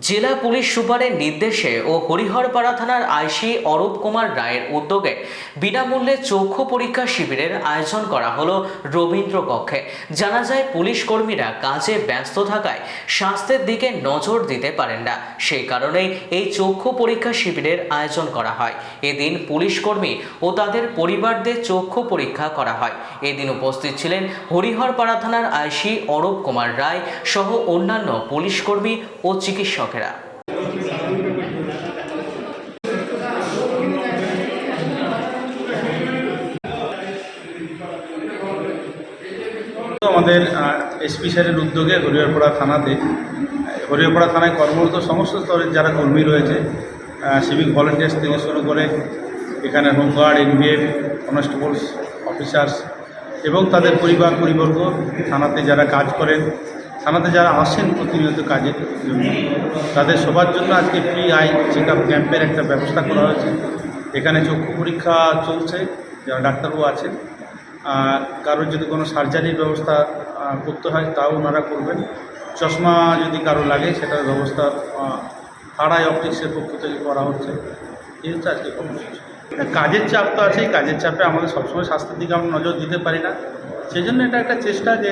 জেলা পুলিশ সুপারের নির্দেশে ও হরিহরপাড়া থানার আইসি অরূপ কুমার রায়ের উদ্যোগে বিনামূল্যে চক্ষু পরীক্ষা শিবিরের আয়োজন করা হলো রবীন্দ্র কক্ষে। জানা যায়, পুলিশ কর্মীরা কাজে ব্যস্ত থাকায় স্বাস্থ্যের দিকে নজর দিতে পারেন না। সেই কারণেই এই চক্ষু পরীক্ষা শিবিরের আয়োজন করা হয়। এদিন পুলিশ কর্মী ও তাদের পরিবারদের চক্ষু পরীক্ষা করা হয়। এদিন উপস্থিত ছিলেন হরিহরপাড়া থানার আইসি অরূপ কুমার রায় সহ অন্যান্য পুলিশ কর্মী ও চিকিৎসকেরা আমাদের এসপি স্যারের উদ্যোগে হরিহরপাড়া থানাতে, হরিহরপাড়া থানায় কর্মরত সমস্ত স্তরের যারা কর্মী রয়েছে সিভিক ভলেন্টিয়ার্স থেকে শুরু করে এখানে হোমগার্ড এনভিএফ কনস্টেবলস অফিসার্স এবং তাদের পরিবার, পরিবর্গ থানাতে যারা কাজ করেন থানাতে যারা আসেন প্রতিনিয়ত কাজের জন্য তাদের সবার জন্য আজকে ফ্রি আই চেক আপ ক্যাম্পের একটা ব্যবস্থা করা হয়েছে। এখানে চক্ষু পরীক্ষা চলছে, যারা ডাক্তারবাবু আছেন। কারোর যদি কোনো সার্জারির ব্যবস্থা করতে হয়, তাও ওনারা করবেন। চশমা যদি কারও লাগে, সেটার ব্যবস্থা হাড়াই অপটিক্সের পক্ষ থেকে করা হচ্ছে। এই হচ্ছে আজকে কর্মসূচি কাজের চাপ তো আছেই, কাজের চাপে আমাদের সবসময় স্বাস্থ্যের দিকে আমরা নজর দিতে পারি না। সেই জন্য এটা একটা চেষ্টা যে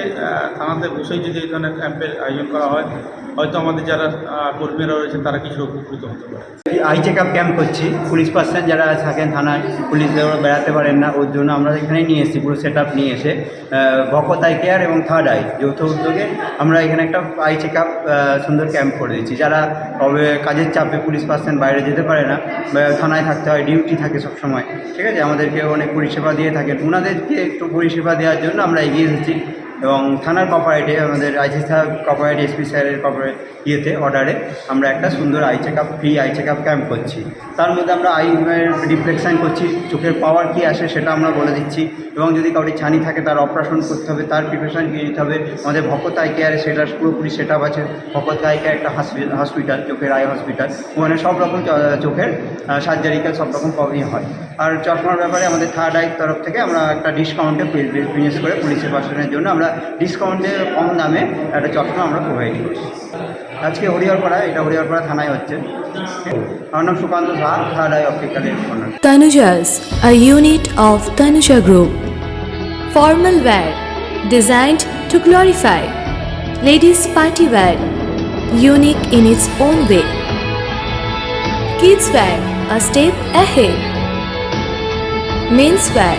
থানাতে বসেই যদি এই ধরনের ক্যাম্পের আয়োজন করা হয়, হয়তো আমাদের যারা কর্মীরা রয়েছে তারা কিছু উপকৃত হতে পারে। আই চেক আপ ক্যাম্প করছি। পুলিশ পার্সন যারা থাকেন থানায় ওরা বেড়াতে পারেন না, ওর জন্য আমরা এখানে নিয়ে এসেছি, পুরো সেট আপ নিয়ে এসে। ভকত আই কেয়ার এবং থার্ড আই যৌথ উদ্যোগে আমরা এখানে একটা আই চেক আপ সুন্দর ক্যাম্প করে দিচ্ছি যারা তবে কাজের চাপে পুলিশ পার্সন বাইরে যেতে পারে না থানায় থাকতে হয়, ডিউটি থাকে সব সময় ঠিক আছে? আমাদেরকে অনেক পরিষেবা দিয়ে থাকেন। ওনাদেরকে একটু পরিষেবা দেওয়ার জন্য আমরা এগিয়ে এসেছি। এবং থানার কপারেটে আমাদের আইসি সাহেব কপারেট এসপি স্যারের কপারেট ইয়েতে অর্ডারে আমরা একটা সুন্দর eye check up free eye check up camp করছি তার মধ্যে আমরা আই রিফ্লেকশান করছি চোখের পাওয়ার কী আসে সেটা আমরা বলে দিচ্ছি এবং যদি কাউরি ছানি থাকে তার অপারেশন করতে হবে তার প্রিপারেশান নিয়ে নিতে হবে আমাদের ভকত আই কেয়ারে সেটার পুরোপুরি সেট আপ আছে ভকত আই কেয়ার একটা হসপিটাল চোখের আই হসপিটাল ওখানে সব রকম চোখের সার্জারিক্যাল সব রকম প্রবলেম হয় আর চশমার ব্যাপারে আমাদের থার্ড আইয়ের তরফ থেকে আমরা একটা ডিসকাউন্টে বিজনেস করে পুলিশের পার্সনের জন্য আমরা ডিসকাউন্টে কম দামে একটা চশমা আমরা প্রোভাইড করছি আজকে হরিহরপাড়া এটা হরিহরপাড়া থানায় হচ্ছে আমার নাম সুকান্ত সাহা থার্ড আই অপটিক্যালের Tanujas, a unit of Tanuja Group. Formal wear designed to glorify. Ladies party wear, unique in its own way. Kids wear, a step ahead. Men's wear,